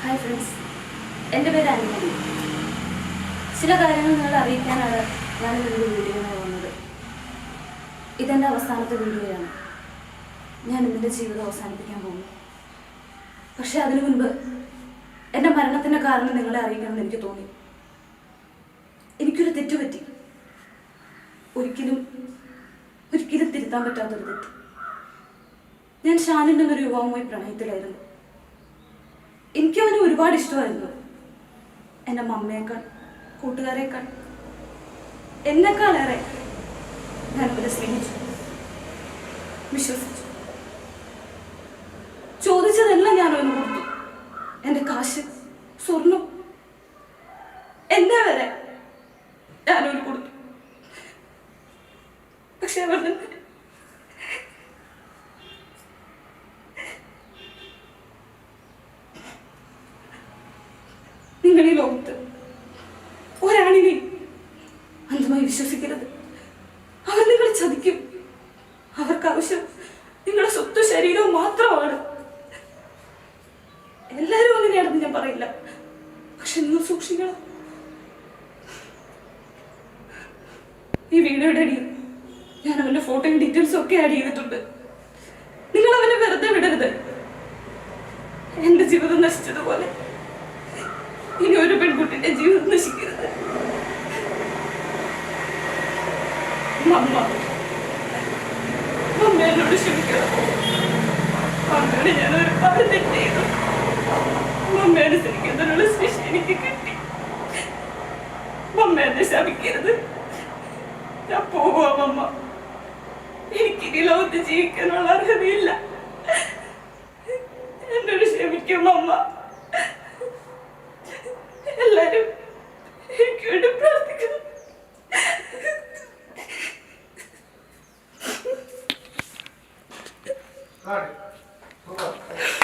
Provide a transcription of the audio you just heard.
Hi friends എന്റെ പേര് അനുമതി ചില കാര്യങ്ങൾ നിങ്ങൾ അറിയിക്കാനാണ് ഞാൻ വീഡിയോ വീഡിയോയിൽ പോകുന്നത്. ഇതെന്റെ അവസാനത്തെ വീഡിയോയാണ്. ഞാൻ ഇതിന്റെ ജീവിതം അവസാനിപ്പിക്കാൻ പോകുന്നു. പക്ഷേ അതിനു മുൻപ് എന്റെ മരണത്തിന്റെ കാരണം നിങ്ങളെ അറിയിക്കണമെന്ന് എനിക്ക് തോന്നി. എനിക്കൊരു തെറ്റുപറ്റി. ഒരിക്കലും ഒരിക്കലും തിരുത്താൻ പറ്റാത്തൊരു തെറ്റ്. ഞാൻ ഷാനിന്റെ ഒരു യുവാവുമായി പ്രണയത്തിലായിരുന്നു. എനിക്ക് അവനെ ഒരുപാട് ഇഷ്ടമായിരുന്നു. എന്റെ മമ്മയേക്കാൾ കൂട്ടുകാരേക്കാൾ എന്നെക്കാളേറെ ഞാൻ അവരെ സ്നേഹിച്ചു. വിശ്വസിച്ചു. ചോദിച്ചതെല്ലാം ഞാൻ അവന് കൊടുത്തു. എന്റെ കാശ് സ്വർണം എന്നെ വരെ ഞാനവന് കൊടുത്തു. പക്ഷെ അവൻ ലോകത്ത് ഒരാണിനെ അന്ധമായി വിശ്വസിക്കരുത്. അവർ നിങ്ങളെ ചതിക്കും. അവർക്ക് ആവശ്യം നിങ്ങളുടെ സ്വത്ത് ശരീരവും മാത്രമാണ്. എല്ലാവരും അങ്ങനെയാണെന്ന് ഞാൻ പറയില്ല. പക്ഷെ നിങ്ങൾ സൂക്ഷിക്കണം. ഈ വീഡിയോയുടെ അടിയിൽ ഞാൻ അവന്റെ ഫോട്ടോയും ഡീറ്റെയിൽസും ഒക്കെ ആഡ് ചെയ്തിട്ടുണ്ട്. നിങ്ങൾ അവനെ വെറുതെ വിടരുത്. എന്റെ ജീവിതം നശിച്ചതുപോലെ. ഇനി ഒരു പെൺകുട്ടിന്റെ ജീവിതം നശിക്കരുത്. മമ്മ മമ്മ എന്നോട് ക്ഷമിക്കണം. മമ്മയോട് ഞാൻ ഒരുപാട് തെറ്റ് ചെയ്തു. മമ്മ അനുസരിക്കുന്നതിനുള്ള ശിക്ഷ എനിക്ക് കിട്ടി. മമ്മ എന്നെ ശപിക്കരുത്. ഞാൻ പോവാ മമ്മ എനിക്കിനി ലോകത്ത് ജീവിക്കാനുള്ള അർഹതയില്ല എന്നോട് ക്ഷമിക്കും മമ്മ എല്ലാരും എനിക്ക് വേണ്ടി പ്രാർത്ഥിക്കുന്നു Hadi. Baba.